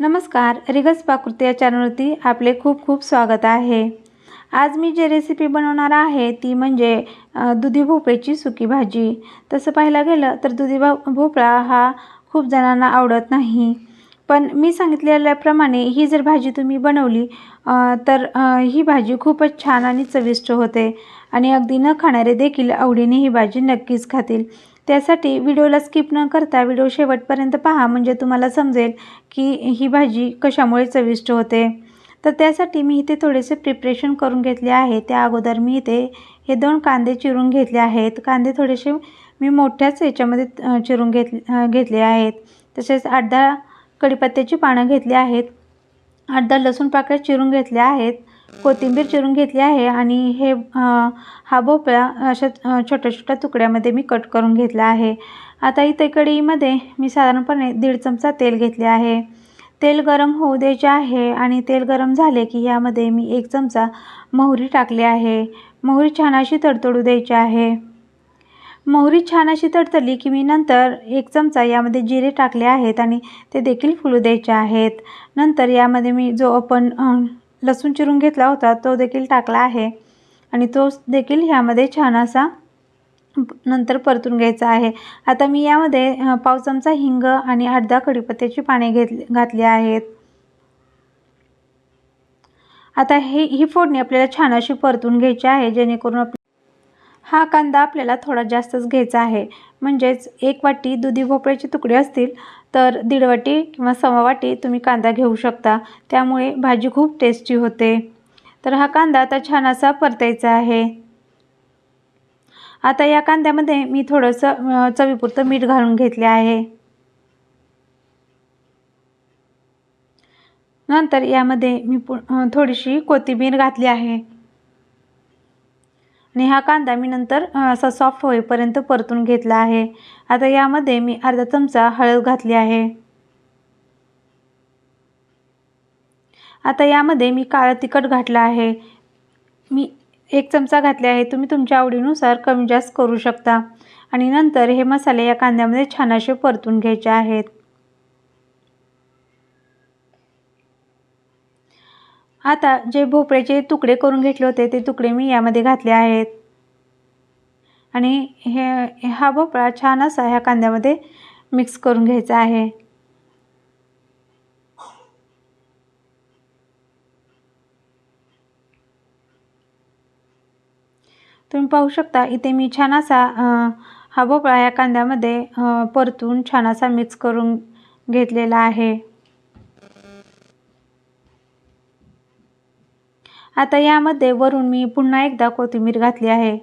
नमस्कार रिगस पाकृती या चॅनलवरती आपले खूप खूप स्वागत आहे. आज मी जे रेसिपी बनवणार आहे ती म्हणजे दुधी भोपळ्याची सुकी भाजी. तसं पाहायला गेलं तर दुधी भा भोपळा हा खूप जणांना आवडत नाही. पण मी सांगितलेल्याप्रमाणे ही जर भाजी तुम्ही बनवली तर ही भाजी खूपच छान आणि चविष्ट होते. आणि अगदी न खाणारे देखील आवडीने ही भाजी नक्कीच खातील. त्यासाठी व्हिडिओला स्किप न करता व्हिडिओ शेवटपर्यंत पहा. म्हणजे तुम्हाला समजेल की ही भाजी कशामुळे चविष्ट होते. तर त्यासाठी मी इथे थोडेसे प्रिपरेशन करून घेतले आहे. त्या अगोदर मी इथे हे दोन कांदे चिरून घेतले आहेत. कांदे थोडेसे मी मोठ्याच याच्यामध्ये चिरून घेत घेतले आहेत. तसेच आठ दहा कढीपत्त्याची पानं घेतली आहेत. आठ दहा लसूण पाकळ्या चिरून घेतल्या आहेत. कोथिंबीर चिरून घेतली आहे आणि हे हा भोपळा अशा छोट्या छोट्या तुकड्यामध्ये मी कट करून घेतला आहे. आता इथे कढईमध्ये मी साधारणपणे दीड चमचा तेल घेतले आहे. तेल गरम होऊ द्यायचे आहे आणि तेल गरम झाले की यामध्ये मी एक चमचा मोहरी टाकली आहे. मोहरी छान अशी तडतडू द्यायची आहे. मोहरी छान अशी तडतडली की मी नंतर एक चमचा यामध्ये जिरे टाकले आहेत आणि ते देखील फुलू द्यायचे आहेत. नंतर यामध्ये मी जो आपण लसूण चिरून घेतला होता तो देखील टाकला आहे. आणि तो देखील ह्यामध्ये छान असा नंतर परतून घ्यायचा आहे. आता मी यामध्ये पाव चमचा हिंग आणि अर्धा कढीपत्त्याची पाने घेतली घातली आहेत. आता हे ही फोडणी आपल्याला छान अशी परतून घ्यायची आहे जेणेकरून हा कांदा आपल्याला थोडा जास्तच घ्यायचा आहे. म्हणजेच एक वाटी दुधी भोपळ्याचे तुकडे असतील तर दीड वाटी किंवा सव्वा वाटी तुम्ही कांदा घेऊ शकता. त्यामुळे भाजी खूप टेस्टी होते. तर हा कांदा आता छान असा परतायचा आहे. आता या कांद्यामध्ये मी थोडंसं चवीपुरतं मीठ घालून घेतले आहे. नंतर यामध्ये मी पु थोडीशी कोथिंबीर घातली आहे. आणि हा कांदा मी नंतर असा सॉफ्ट होईपर्यंत परतून घेतला आहे. आता यामध्ये मी अर्धा चमचा हळद घातली आहे. आता यामध्ये मी काळं तिखट घातलं आहे. मी एक चमचा घातले आहे. तुम्ही तुमच्या आवडीनुसार कमी जास्त करू शकता. आणि नंतर हे मसाले या कांद्यामध्ये छान असे परतून घ्यायचे आहेत. आता जे भोपळ्याचे तुकडे करून घेतले होते ते तुकडे मी यामध्ये घातले आहेत. आणि हे हा भोपळा छान असा ह्या कांद्यामध्ये मिक्स करून घ्यायचा आहे. तुम्ही पाहू शकता इथे मी छान असा हा भोपळा या कांद्यामध्ये परतून छान असा मिक्स करून घेतलेला आहे. आता यामध्ये वरून मी पुन्हा एकदा कोथिंबीर घातली आहे.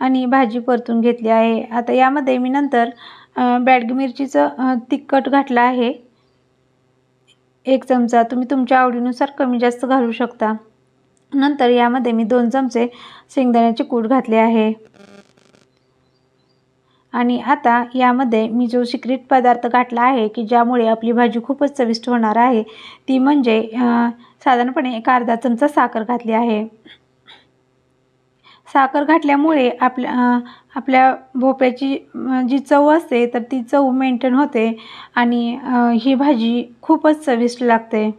आणि भाजी परतून घेतली आहे. आता यामध्ये मी नंतर अ, बॅडगी मिरचीचं तिखट घातलं आहे. एक चमचा तुम्ही तुमच्या आवडीनुसार कमी जास्त घालू शकता. नंतर यामध्ये मी दोन चमचे शेंगदाण्याचे कूट घातले आहे. आणि आता यामध्ये मी जो सिक्रेट पदार्थ घातला आहे की ज्यामुळे आपली भाजी खूपच चविष्ट होणार आहे ती म्हणजे साधारणपणे एक अर्धा चमचा साखर घातली आहे. साखर घातल्यामुळे आपल्या आपल्या भोपळ्याची जी चव असते तर ती चव मेंटेन होते आणि ही भाजी खूपच चविष्ट लागते.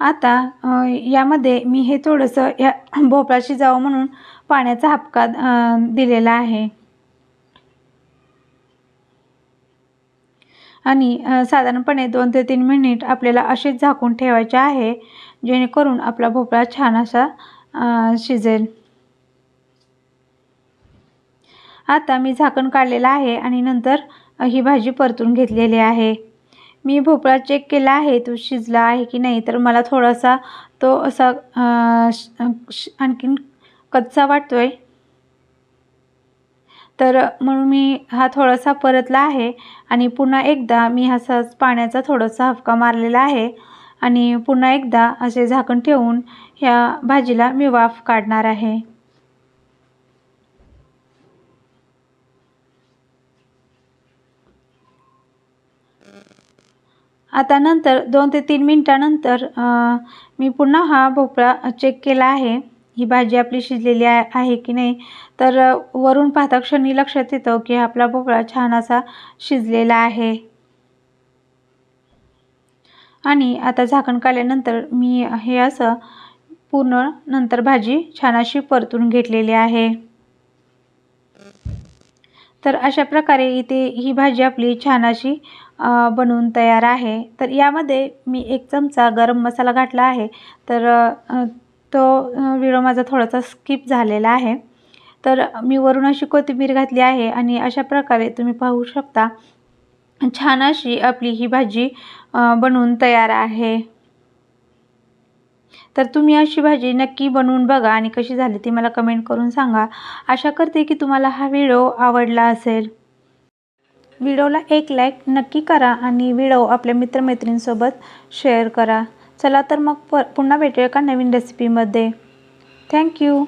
आता यामध्ये मी हे थोडंसं या भोपळा शिजावं म्हणून पाण्याचा हापका दिलेला आहे. आणि साधारणपणे दोन ते तीन मिनिट आपल्याला असेच झाकून ठेवायचे आहे जेणेकरून आपला भोपळा छान असा शिजेल. आता मी झाकण काढलेलं आहे आणि नंतर ही भाजी परतून घेतलेली आहे. मी भोपळा चेक केला आहे तो शिजला आहे की नाही तर मला थोडासा तो असा श- आणखीन कच्चा वाटतो आहे तर म्हणून मी हा थोडासा परतला आहे आणि पुन्हा एकदा मी असाच पाण्याचा थोडासा हफका मारलेला आहे आणि पुन्हा एकदा असे झाकण ठेवून ह्या भाजीला मी वाफ काढणार आहे. आता नंतर दोन ते तीन मिनटानंतर मी पुन्हा हा भोपळा चेक केला आहे. ही भाजी आपली शिजलेली आहे की नाही? तर वरून पाहता क्षणी लक्षात येतं की आपला भोपळा छान असा शिजलेला आहे. आणि आता झाकण काढल्यानंतर मी हे असं पूर्ण नंतर भाजी छान अशी परतून घेतलेली आहे. तर अशा प्रकारे इथे ही भाजी आपली छान अशी बनवून तयार आहे. तर यामध्ये मी एक चमचा गरम मसाला घातला आहे. तर तो व्हिडिओ माझा थोडासा स्किप झालेला आहे. तर मी वरून अशी कोथिंबीर घातली आहे आणि अशा प्रकारे तुम्ही पाहू शकता छान अशी आपली ही भाजी बनवून तयार आहे. तर तुम्ही अशी भाजी नक्की बनवून बघा आणि कशी झाली ती मला कमेंट करून सांगा. आशा करते की तुम्हाला हा व्हिडिओ आवडला असेल. व्हिडिओला एक लाईक नक्की करा आणि व्हिडिओ आपल्या मित्रमैत्रिणींसोबत शेअर करा. चला तर मग प पुन्हा भेटूया का नवीन रेसिपीमध्ये थँक्यू